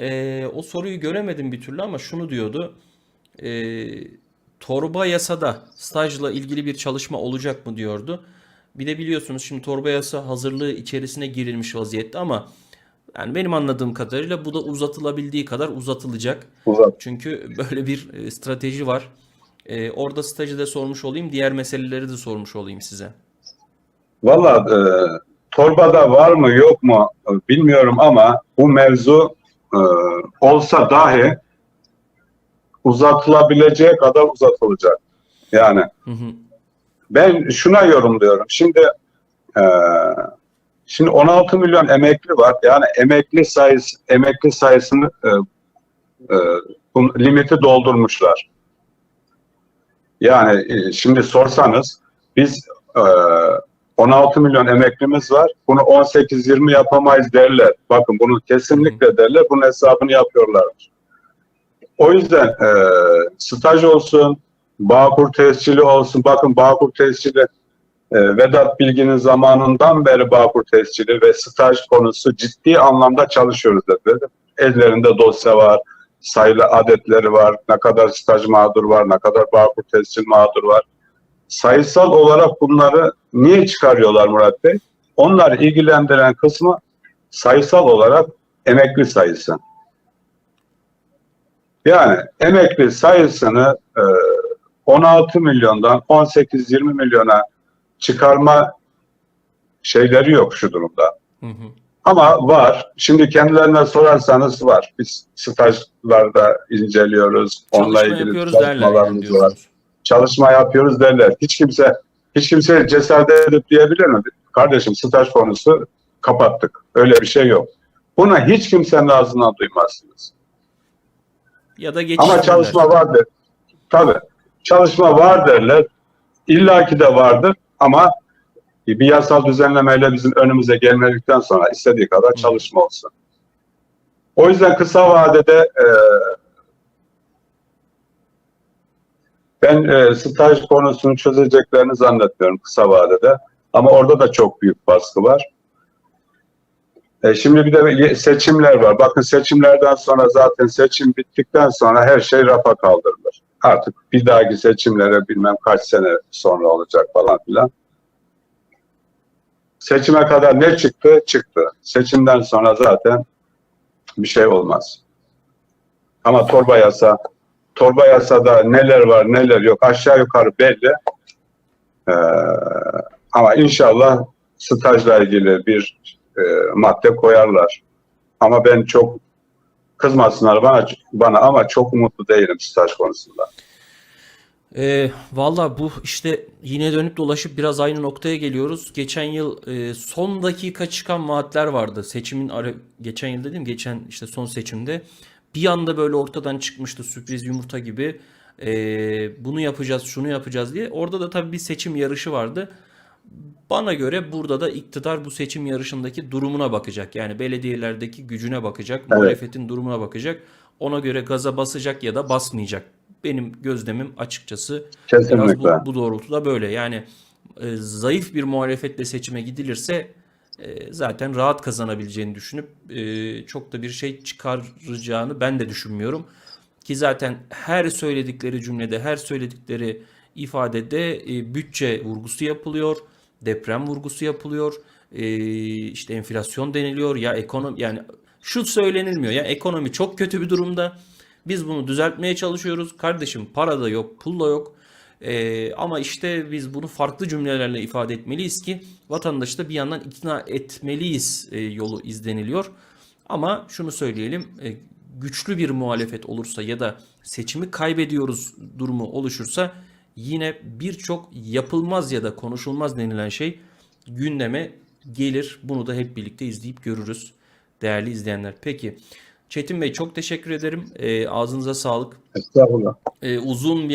E, o soruyu göremedim bir türlü ama şunu diyordu. E, torba yasada stajla ilgili bir çalışma olacak mı diyordu. Bir de biliyorsunuz şimdi torba yasa hazırlığı içerisine girilmiş vaziyette ama yani benim anladığım kadarıyla bu da uzatılabildiği kadar uzatılacak. Uzat. Çünkü böyle bir e, strateji var. E, orada stajı da sormuş olayım, diğer meseleleri de sormuş olayım size. Valla e, torbada var mı yok mu bilmiyorum ama bu mevzu e, olsa dahi uzatılabileceği kadar uzatılacak. Yani Hı hı. ben şuna yorumluyorum. Şimdi e, şimdi 16 milyon emekli var. Yani emekli sayısı emekli sayısını e, e, limiti doldurmuşlar. Yani e, şimdi sorsanız biz e, 16 milyon emeklimiz var. Bunu 18-20 yapamayız derler. Bakın bunu kesinlikle derler. Bunun hesabını yapıyorlar. O yüzden e, staj olsun, Bağkur tescili olsun. Bakın Bağkur tescili e, Vedat Bilgin'in zamanından beri Bağkur tescili ve staj konusu ciddi anlamda çalışıyoruz dedi. Ellerinde dosya var, sayılı adetleri var, ne kadar staj mağdur var, ne kadar Bağkur tescil mağdur var. Sayısal olarak bunları niye çıkarıyorlar Murat Bey? Onlar ilgilendiren kısmı sayısal olarak emekli sayısı. Yani emekli sayısını e, 16 milyondan 18-20 milyona çıkarma şeyleri yok şu durumda. Hı hı. Ama var. Şimdi kendilerine sorarsanız var. Biz stajlarda inceliyoruz. Onunla Çalışma ilgili yapıyoruz derler yani çalışmalarımız var. Çalışma yapıyoruz derler. Hiç kimse hiç kimse cesaret edip diyebilir mi? Kardeşim staj konusu kapattık. Öyle bir şey yok. Buna hiç kimsenin ağzından duymazsınız. Ya da. Ama çalışma var der. Tabii. Çalışma var derler. İlla ki de vardır ama bir yasal düzenlemeyle bizim önümüze gelmedikten sonra istediği kadar çalışma olsun. O yüzden kısa vadede e, ben e, staj konusunu çözeceklerini zannetmiyorum kısa vadede. Ama orada da çok büyük baskı var. E, şimdi bir de seçimler var. Bakın seçimlerden sonra zaten seçim bittikten sonra her şey rafa kaldırılır. Artık bir dahaki seçimlere bilmem kaç sene sonra olacak falan filan. Seçime kadar ne çıktı? Çıktı. Seçimden sonra zaten bir şey olmaz. Ama torba yasa, torba yasada neler var neler yok aşağı yukarı belli. Ee, ama inşallah stajla ilgili bir e, madde koyarlar. Ama ben çok kızmasınlar bana bana ama çok umutlu değilim staj konusunda. E, Valla bu işte yine dönüp dolaşıp biraz aynı noktaya geliyoruz. Geçen yıl e, son dakika çıkan vaatler vardı. Seçimin ara, geçen yıl dedim geçen işte son seçimde bir anda böyle ortadan çıkmıştı sürpriz yumurta gibi. E, bunu yapacağız, şunu yapacağız diye. Orada da tabii bir seçim yarışı vardı. Bana göre burada da iktidar bu seçim yarışındaki durumuna bakacak. Yani belediyelerdeki gücüne bakacak, muhalefetin durumuna bakacak. Ona göre gaza basacak ya da basmayacak. Benim gözlemim açıkçası biraz bu, bu doğrultuda böyle. Yani e, zayıf bir muhalefetle seçime gidilirse e, zaten rahat kazanabileceğini düşünüp e, çok da bir şey çıkaracağını ben de düşünmüyorum. Ki zaten her söyledikleri cümlede, her söyledikleri ifadede e, bütçe vurgusu yapılıyor, deprem vurgusu yapılıyor, e, işte enflasyon deniliyor ya ekonomi yani şu söylenilmiyor ya ekonomi çok kötü bir durumda. Biz bunu düzeltmeye çalışıyoruz. Kardeşim para da yok, pul da yok. E, ama işte biz bunu farklı cümlelerle ifade etmeliyiz ki vatandaşı da bir yandan ikna etmeliyiz e, yolu izleniliyor. Ama şunu söyleyelim, e, güçlü bir muhalefet olursa ya da seçimi kaybediyoruz durumu oluşursa yine birçok yapılmaz ya da konuşulmaz denilen şey gündeme gelir. Bunu da hep birlikte izleyip görürüz değerli izleyenler. Peki Çetin Bey çok teşekkür ederim. E, ağzınıza sağlık. Estağfurullah. E, uzun bir